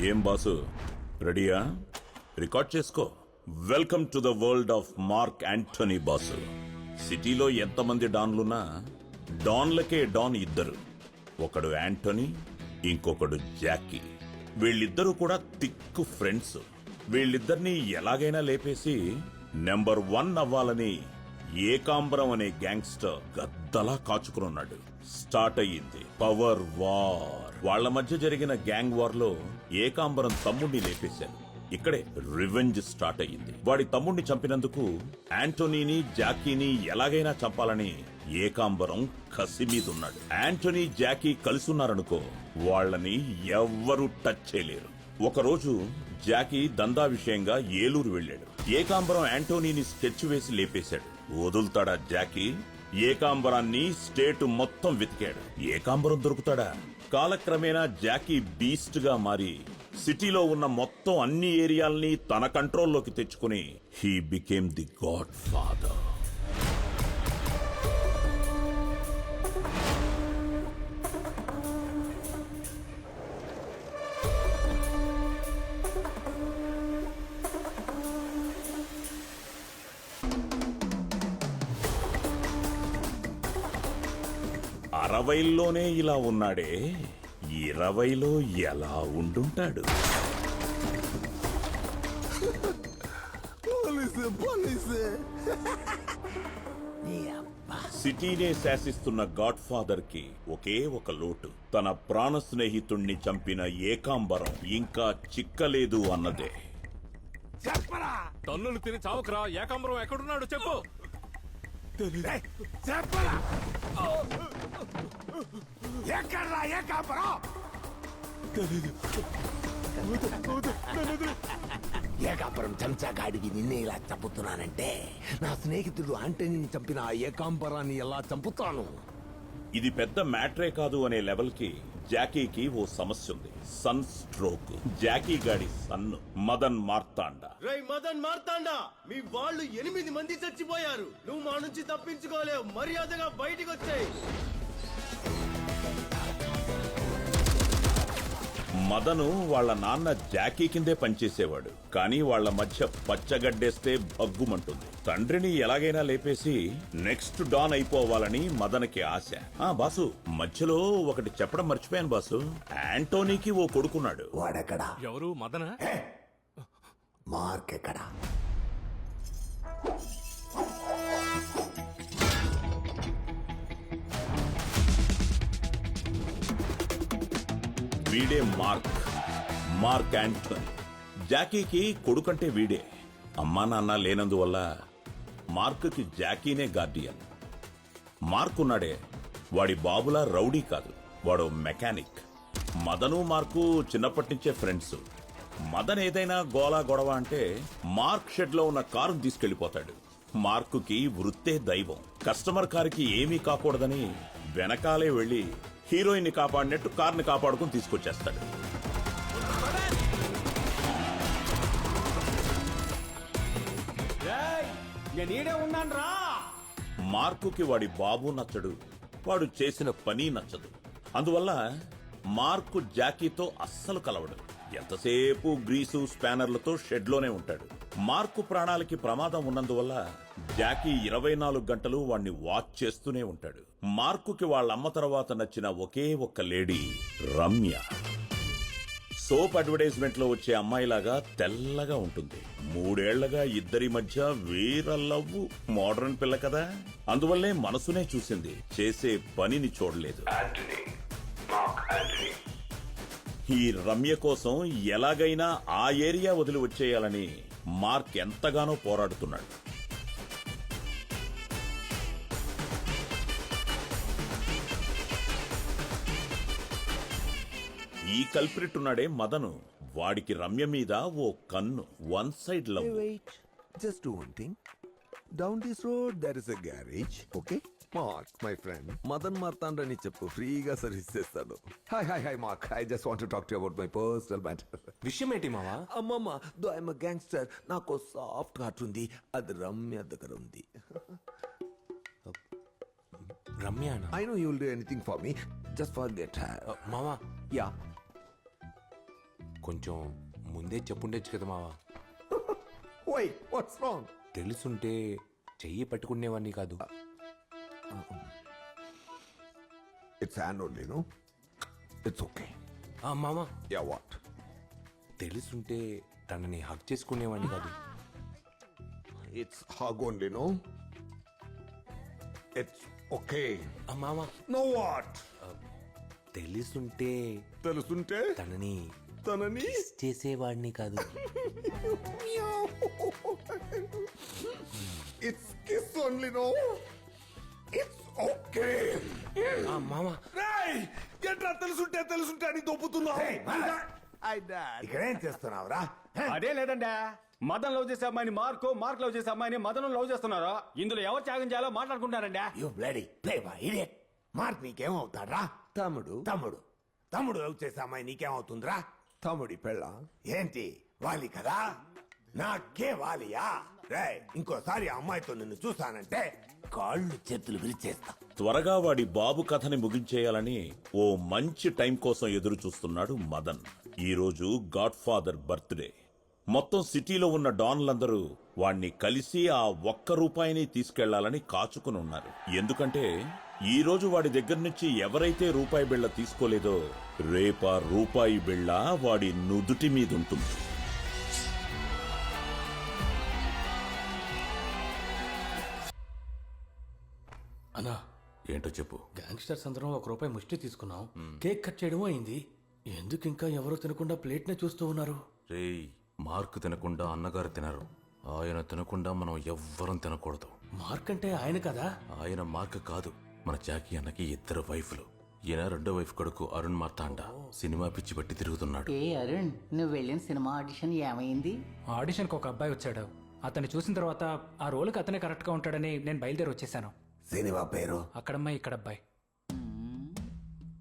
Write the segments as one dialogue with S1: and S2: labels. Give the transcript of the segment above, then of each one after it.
S1: ఏం బాసు? రెడీయా? రికార్డ్ చేసుకో. Welcome to the world of Mark Antony boss. సిటీలో ఎంతమంది డాన్లున్నా డాన్లకే డాన్ ఇద్దరు. ఒకడు యాంటోనీ ఇంకొకడు జాకీ. వీళ్ళిద్దరూ కూడా తిక్కు ఫ్రెండ్స్. వీళ్ళిద్దరినీ ఎలాగైనా లేపేసి నెంబర్ వన్ అవ్వాలని ఏకాంబరం అనే గ్యాంగ్స్టర్ గద్దలా కాచుకునున్నాడు. స్టార్ట్ అయ్యింది. Power war. వాళ్ళ మధ్య జరిగిన గ్యాంగ్ వార్లో ఏకాంబరం తమ్ముడిని లేపేశారు. ఇక్కడే రివెంజ్ స్టార్ట్ అయ్యింది. వాడి తమ్ముడిని చంపినందుకు యాంటోనీని జాకీని ఎలాగైనా చంపాలని ఏకాంబరం కసి మీదున్నాడు. యాంటోనీ జాకీ కలుసున్నారనుకో వాళ్ళని ఎవ్వరూ టచ్ చేయలేరు. ఒకరోజు జాకీ దందా విషయంగా ఏలూరు వెళ్ళాడు. ఏకాంబరం యాంటోనీని స్కెచ్ వేసి లేపేశాడు. వదులుతాడా జాకీ? ఏకాంబరాన్ని స్టేట్ మొత్తం వెతికాడు. ఏకాంబరం దొరుకుతాడా? కాలక్రమేణా జాకీ బీస్ట్గా మారి సిటీలో ఉన్న మొత్తం అన్ని ఏరియాల్ని తన కంట్రోల్లోకి తెచ్చుకుని he became the godfather. అరవైల్లోనే ఇలా ఉన్నాడే ఇరవైలో ఎలా ఉండుంటాడు? సిటీనే శాసిస్తున్న గాడ్ ఫాదర్కి ఒకే ఒక లోటు. తన ప్రాణ స్నేహితుణ్ణి చంపిన ఏకాంబరం ఇంకా చిక్కలేదు అన్నదే.
S2: చెప్పరా.
S3: తన్నులు తిని చావకరా. ఏకాంబరం ఎక్కడున్నాడు చెప్పు.
S2: చెప్పరా ఎక్కడరా ఏ కాపురం చంచా చెంచాగాడికి నిన్నే ఇలా చంపుతున్నానంటే నా స్నేహితుడు ఆంటనీని చంపిన ఆ ఏకాంబరాన్ని ఎలా చంపుతాను?
S1: ఇది పెద్ద మ్యాటరే కాదు అనే లెవెల్కి జాకీకి ఓ సమస్య ఉంది సన్ స్ట్రోక్. జాకీ గాడి సన్ను. మదన్ మార్తాండ.
S4: రై మదన్ మార్తాండ మీ వాళ్ళు ఎనిమిది మంది చచ్చిపోయారు. నువ్వు మా నుంచి తప్పించుకోలేవు. మర్యాదగా బయటికి వచ్చాయి
S1: మదను వాళ్ళ నాన్న జాకీ కిందే పనిచేసేవాడు. కానీ వాళ్ళ మధ్య పచ్చగడ్డేస్తే భగ్గుమంటుంది. తండ్రిని ఎలాగైనా లేపేసి నెక్స్ట్ డాన్ అయిపోవాలని మదనకి ఆశ. ఆ బాసు మధ్యలో ఒకటి చెప్పడం మర్చిపోయాను బాసు. యాంటోనీకి ఓ కొడుకున్నాడు.
S2: వాడెక్కడా?
S3: ఎవరు? మదన?
S2: మార్క్ ఎక్కడా
S1: వీడే మార్క్. Mark Antony. జాకీకి కొడుకంటే వీడే. అమ్మా నాన్న లేనందువల్ల మార్క్కి జాకీనే గార్డియన్. మార్క్ ఉన్నాడే. వాడి బాబులా రౌడీ కాదు. వాడు మెకానిక్. మదను మార్కు చిన్నప్పటి నుంచే ఫ్రెండ్స్. మదన్ ఏదైనా గోలా గొడవ అంటే మార్క్ షెడ్లో ఉన్న కారును తీసుకెళ్ళిపోతాడు మార్కుకి వృత్తే దైవం. కస్టమర్ కారుకి ఏమీ కాకూడదని వెనకాలే వెళ్ళి హీరోయిన్ని కాపాడినట్టు కార్ని కాపాడుకుని తీసుకొచ్చేస్తాడు.
S4: నేనే ఉన్నాను రా.
S1: మార్కుకి వాడి బాబు నచ్చడు వాడు చేసిన పని నచ్చదు. అందువల్ల మార్కు జాకీతో అస్సలు కలవడు. ఎంతసేపు గ్రీసు స్పానర్లతో షెడ్లోనే ఉంటాడు. మార్కు ప్రాణాలకి ప్రమాదం ఉన్నందువల్ల జాకీ ఇరవై నాలుగు గంటలు వాణ్ణి వాచ్ చేస్తూనే ఉంటాడు. మార్కుకి వాళ్ళమ్మ తర్వాత నచ్చిన ఒకే ఒక్క లేడీ రమ్య. సోప్ అడ్వర్టైజ్మెంట్లో వచ్చే అమ్మాయిలాగా తెల్లగా ఉంటుంది. మూడేళ్ళగా ఇద్దరి మధ్య వీర లవ్వు మోడర్న్ పిల్ల కదా. అందువల్లే మనసునే చూసింది చేసే పనిని చూడలేదు. ఈ రమ్య కోసం ఎలాగైనా ఆ ఏరియా వదిలి వచ్చేయాలని మార్క్ ఎంతగానో పోరాడుతున్నాడు. ఈ కల్ప్రిట్ ఉన్నాడే మదను. వాడికి రమ్య మీద ఓ కన్ను. One side love.
S2: Wait just do one thing down this road there is a garage okay Mark my friend Madan Martand అని చెప్పు. ఫ్రీగా సర్వీస్ చేస్తాడు. Hi hi hi Mark I just want talk to about my personal matter
S3: విషయం ఏంటి మావా?
S2: అమ్మమ్మ though I'm gangster నాకు soft heart ఉంది. అది రమ్య దగ్గర ఉంది.
S3: రమ్యానా?
S2: I know you will do anything for me just forget
S3: మావా?
S2: యా
S3: కొంచెం ముందే చెప్పుండొచ్చు కదా మావా.
S2: వై వాట్స్ రాంగ్
S3: తెలుసుంటే చెయ్యి పట్టుకునేవాడిని కాదు.
S2: It's hand only no it's okay
S3: ఆ మామ
S2: యా వాట్
S3: తెలుసుంటే తనని హక్ చేసుకునేవాడిని కాదు.
S2: It's hug only no it's okay
S3: ఆ మామ
S2: నో వాట్
S3: తెలుసుంటే
S2: తెలుసుంటే?
S3: తనని
S2: తనని
S3: kiss చేసేవాడిని కాదు.
S2: It's kiss only no it's okay
S3: ఆ మామ.
S2: ఎట్లా తెలుసుంటే తెలుసుంటే అని దొబ్బుతున్నావు?
S5: ఇక్కడేం చేస్తున్నావురా?
S6: అదే లేదండి మదన్ లవ్ చేసే అమ్మాయిని మార్కు మార్క్ లవ్ చేసే అమ్మాయిని మదన్ లవ్ చేస్తున్నారు? ఇందులో ఎవరు త్యాగం చేయాలో మాట్లాడుకుంటారండి
S5: యు బ్లడీ ప్లే బా ఇడియట్ మార్క్ నీకేమవుతాడ్రా?
S2: తమ్ముడు.
S5: తమ్ముడు. తమ్ముడు లవ్ చేసే అమ్మాయి నీకేమవుతుందిరా?
S2: తమ్ముడి పెళ్ళ?
S5: ఏంటి? వాలి కదా? నాకే వాలియా? రే ఇంకోసారి ఆ అమ్మాయితో నిన్ను చూసానంటే కాళ్ళు చేతులు విరిచేస్తా.
S1: త్వరగా వాడి బాబు కథని ముగించేయాలని ఓ మంచి టైం కోసం ఎదురు చూస్తున్నాడు మదన్. ఈ రోజు గాడ్ ఫాదర్ బర్త్డే. మొత్తం సిటీలో ఉన్న డాన్లందరూ వాణ్ణి కలిసి ఆ ఒక్క రూపాయిని తీసుకెళ్ళాలని కాచుకుని ఉన్నారు ఎందుకంటే ఈ రోజు వాడి దగ్గర నుంచి ఎవరైతే రూపాయి బిళ్ళ తీసుకోలేదో రేపా రూపాయి బిళ్ళ వాడి నుదుటి మీదుంటుంది.
S7: అన్నా
S1: ఏంటో చెప్పు.
S7: గ్యాంగ్స్టర్స్ అందరం ఒక రూపాయి ముష్టి తీసుకున్నాం. కేక్ కట్ చేయడం అయింది. ఎందుకు ఇంకా ఎవరో తినకుండా ప్లేట్నే చూస్తూ ఉన్నారు?
S8: రేయ్ మార్కు తినకుండా అన్నగారు తినరు. ఆయన తినకుండా మనం ఎవ్వరం తినకూడదు.
S7: మార్క్ అంటే ఆయన కదా?
S8: ఆయన మార్క్ కాదు. మన జాకీ అన్నకి ఇద్దరు వైఫ్లు. ఈయన రెండో వైఫ్ కొడుకు అరుణ్ మార్తాండ. సినిమా పిచ్చి పట్టి తిరుగుతున్నాడు.
S9: ఏ అరుణ్ నువ్వు వెళ్ళిన సినిమా ఆడిషన్ ఏమైంది?
S10: ఆడిషన్కి ఒక అబ్బాయి వచ్చాడు. అతన్ని చూసిన తర్వాత ఆ రోల్కి అతనే కరెక్ట్గా ఉంటాడని నేను బయలుదేరి వచ్చేసాను.
S5: సినిమా పేరు?
S10: అక్కడమ్మాయి ఇక్కడ అబ్బాయి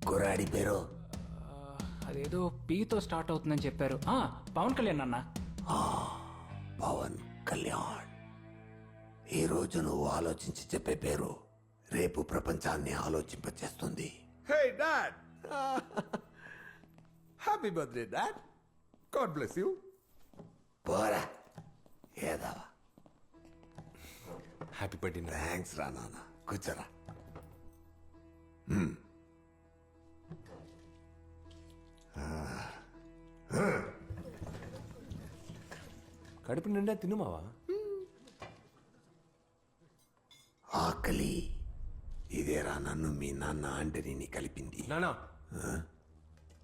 S5: కురాడి పేరు?
S10: అదేదో పీతో స్టార్ట్ అవుతుందని చెప్పారు. ఆ, పవన్ కళ్యాణ్ అన్న.
S5: పవన్ కళ్యాణ్. ఈ రోజు నువ్వు ఆలోచించి చెప్పే పేరు రేపు ప్రపంచాన్ని ఆలోచింపచేస్తుంది.
S2: Hey dad happy birthday dad God bless you
S5: పోరా ఏదవా?
S3: హ్యాపీ బర్త్డే
S5: థ్యాంక్స్ రా నాన్న. కూర్చోరా.
S3: కడుపు నిండా తిను మావా?
S5: ఆకలి నన్ను మీ నాన్న ఆంటనీని కలిపింది.
S3: నానా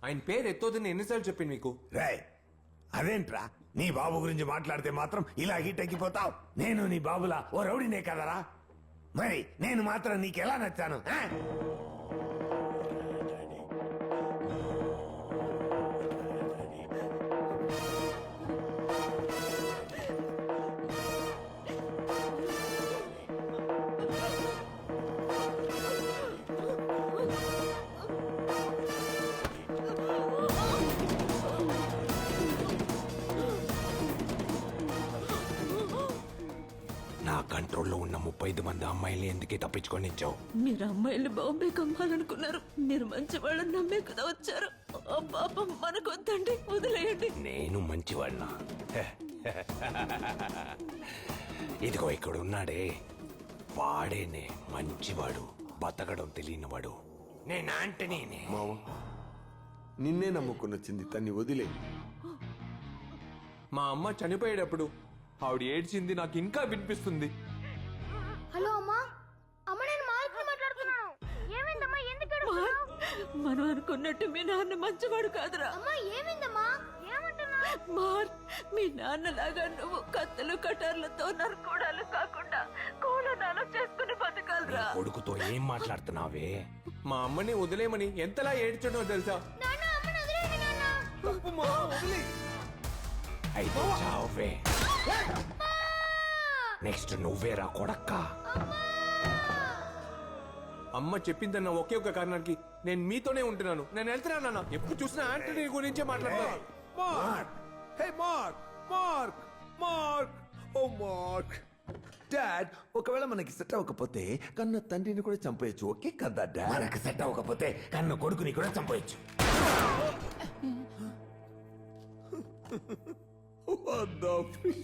S3: ఆయన పేరు ఎత్తోదని ఎన్నిసార్లు చెప్పింది మీకు?
S5: రే అదేంట్రా? నీ బాబు గురించి మాట్లాడితే మాత్రం ఇలా హీట్ ఎక్కిపోతావు. నేను నీ బాబులా ఓ రౌడీనే కదరా? మరి నేను మాత్రం నీకెలా నచ్చాను
S3: కంట్రోల్లో ఉన్న ముప్పై ఐదు మంది అమ్మాయిల్ని ఎందుకే తప్పించుకొని ఇచ్చావు
S11: మీరు అమ్మాయిల్ని బాంబే కమ్మాలనుకున్నారు. మీరు మంచి వాళ్ళని నమ్మే కదా వచ్చారు. ఆ పాపం మనకు వద్దండి వదిలేయండి.
S3: నేను మంచివాడినా? ఇదిగో ఇక్కడ ఉన్నాడే వాడేనే మంచివాడు బతకడం తెలియనివాడు. నేను ఆంటనీనే.
S2: మావ నిన్నే నమ్ముకుని వచ్చింది తన్ని వదిలే.
S3: మా అమ్మ చనిపోయేటప్పుడు ఆవిడ ఏడ్చింది నాకు ఇంకా వినిపిస్తుంది.
S11: అనుకున్నట్టు మీ నాన్న మంచివాడు కాదురా.
S12: అమ్మా ఏమైందమ్మా? ఏమంటున్నా
S11: మార్ మీ నాన్నలాగా నువ్వు కత్తులు కటార్లతో నరుకోడాలు కాకుండా కూలనాలు చేసుకుని బతకాలరా.
S3: కొడుకుతో ఏం మాట్లాడుతున్నావే? మా అమ్మని వదిలేమని ఎంతలా ఏడ్చడో తెలుసా?
S12: నాన్న అమ్మని వదిలేయండి నాన్న.
S3: అయితే చావే. నెక్స్ట్ నువ్వేరా కొడక్క? అమ్మ చెప్పిందన్న ఒకే ఒక కారణానికి నేను మీతోనే ఉంటున్నాను. నేను వెళ్తున్నాను నాన్న. ఎప్పుడు చూసినా ఆంటనీ గురించే మాట్లాడతాను
S2: Mark hey Mark Mark Mark oh Mark dad ఒకవేళ మనకి సెట్ అవ్వకపోతే కన్న తండ్రిని కూడా చంపేయచ్చు ఓకే కదా డాడ్
S5: మనకు సెట్ అవ్వకపోతే కన్ను కొడుకుని కూడా చంపొచ్చు
S2: What the fish?